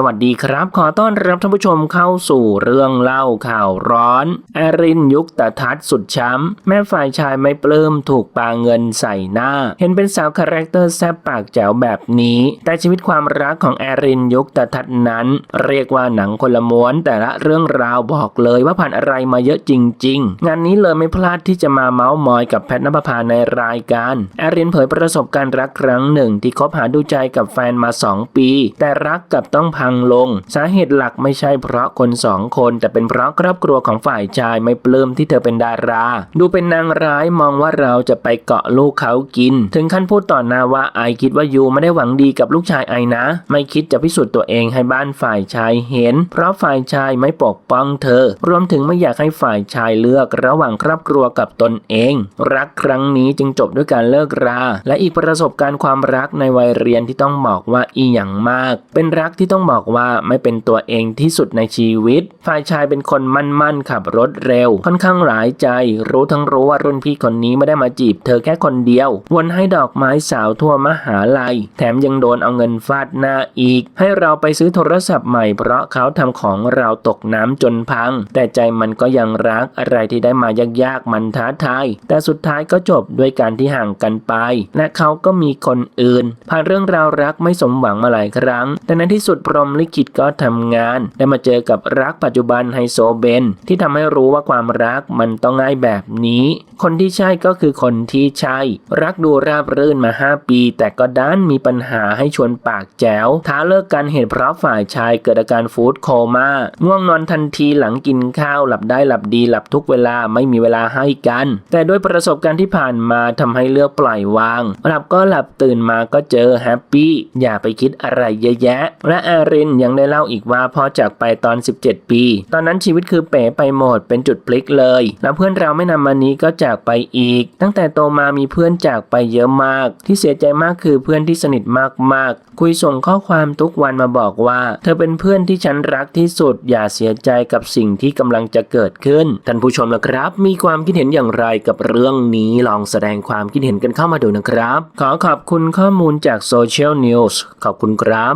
สวัสดีครับ ขอต้อนรับท่านผู้ชมเข้าสู่เรื่องเล่าข่าวร้อนแอรินยุคตทัศสุดช้ำ แม่ฝ่ายชายไม่ปลื้มถูกปาเงินใส่หน้า เห็นเป็นสาวคาแรคเตอร์แซ่บปากแจ๋วแบบนี้ แต่ชีวิตความรักของแอรินยุคตทัศนั้น เรียกว่าหนังคนละม้วนแต่ละเรื่องราวบอกเลยว่าผ่านอะไรมาเยอะจริง ๆ งานนี้เลยไม่พลาดที่จะมาเมาส์มอยกับแพทนภพาในรายการแอรินเผยประสบการณ์รักครั้งหนึ่ง ที่คบหาดูใจกับแฟนมา 2 ปี แต่รักกับต้องพังลง สาเหตุหลักไม่ใช่เพราะคนสองคน แต่เป็นเพราะครอบครัวของฝ่ายชายไม่ปลื้มที่เธอเป็นดารา ดูเป็นนางร้ายมองว่าเราจะไปเกาะลูกเขากิน ถึงขั้นพูดต่อหน้าว่าไอคิดว่ายูไม่ได้หวังดีกับลูกชายไอนะ ไม่คิดจะพิสูจน์ตัวเองให้บ้านฝ่ายชายเห็น เพราะฝ่ายชายไม่ปกป้องเธอ รวมถึงไม่อยากให้ฝ่ายชายเลือกระหว่างครอบครัวกับตนเอง รักครั้งนี้จึงจบด้วยการเลิกรา และอีกประสบการณ์ความรักในวัยเรียนที่ต้องบอกว่าอีหยังมาก เป็นรักที่ต้องบอกว่าไม่เป็นตัวเองที่สุดในชีวิต ฝ่ายชายเป็นคนมั่นๆขับรถเร็ว ค่อนข้างหลายใจ รู้ทั้งรู้ว่ารุ่นพี่คนนี้ไม่ได้มาจีบเธอแค่คนเดียว วนให้ดอกไม้สาวทั่วมหาลัย แถมยังโดนเอาเงินฟาดหน้าอีก ให้เราไปซื้อโทรศัพท์ใหม่เพราะเขาทำของเราตกน้ำจนพัง แต่ใจมันก็ยังรักอะไรที่ได้มายากๆมันท้าทาย แต่สุดท้ายก็จบด้วยการที่ห่างกันไป และเขาก็มีคนอื่น ผ่านเรื่องราวรักไม่สมหวังมาหลายครั้ง แต่ในที่สุดพรมลิขิตก็ทำงาน ได้มาเจอกับรักปัจจุบันไฮโซเบน ที่ทำให้รู้ว่าความรักมันต้องง่ายแบบนี้ คนที่ใช่ก็คือคนที่ใช่ รักดูราบรื่นมา 5 ปี แต่ก็ด้านมีปัญหาให้ชวนปากแจ๋วท้าเลิกกันเหตุเพราะฝ่ายชายเกิดอาการฟู้ดโคม่าง่วงนอนทันทีหลังกินข้าวหลับได้หลับดีหลับทุกเวลาไม่มีเวลาให้กัน แต่ด้วยประสบการณ์ที่ผ่านมาทำให้เลือกปล่อยวาง หลับก็หลับตื่นมาก็เจอแฮปปี้อย่าไปคิดอะไรเยอะแยะและอารินยังได้เล่าอีกว่าพอจากไปตอน 17 ปี ตอนนั้นชีวิตคือเป๋ไปหมดเป็นจุดพลิกเลย แล้วเพื่อนเราไม่นานมานี้ก็จากไปอีก ตั้งแต่โตมามีเพื่อนจากไปเยอะมาก ที่เสียใจมากคือเพื่อนที่สนิทมากๆ คุยส่งข้อความทุกวันมาบอกว่า เธอเป็นเพื่อนที่ฉันรักที่สุด อย่าเสียใจกับสิ่งที่กำลังจะเกิดขึ้นท่านผู้ชมนะครับ มีความคิดเห็นอย่างไรกับเรื่องนี้ลองแสดงความคิดเห็นกันเข้ามาดูนะครับ ขอขอบคุณข้อมูลจากโซเชียลนิวส์ขอบคุณครับ